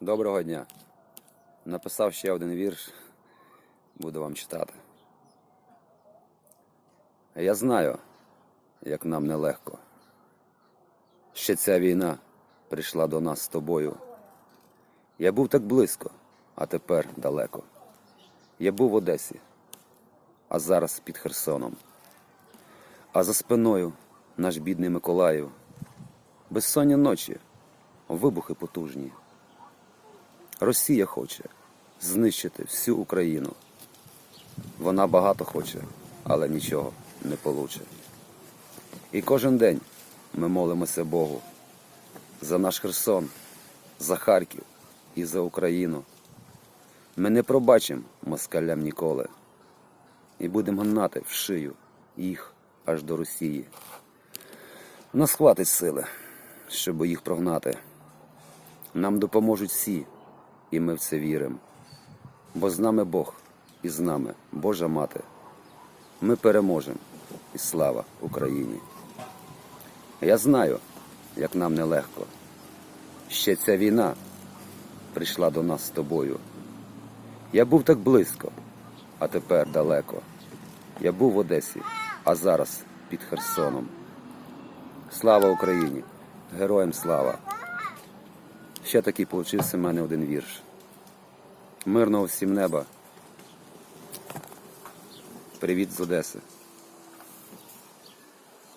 Доброго дня. Написав ще один вірш, буду вам читати. Я знаю, як нам нелегко. Ще ця війна прийшла до нас з тобою. Я був так близько, а тепер далеко. Я був в Одесі, а зараз під Херсоном. А за спиною наш бідний Миколаїв. Безсоння ночі, вибухи потужні. Росія хоче знищити всю Україну. Вона багато хоче, але нічого не получе. І кожен день ми молимося Богу за наш Херсон, за Харків і за Україну. Ми не пробачимо москалям ніколи і будемо гнати в шию їх аж до Росії. Нас хватить сили, щоб їх прогнати. Нам допоможуть всі, і ми в це віримо. Бо з нами Бог і з нами Божа Мати. Ми переможемо і слава Україні. Я знаю, як нам нелегко. Ще ця війна прийшла до нас з тобою. Я був так близько, а тепер далеко. Я був в Одесі, а зараз під Херсоном. Слава Україні! Героям слава! Ще такий получився в мене один вірш. Мирного всім неба. Привіт з Одеси.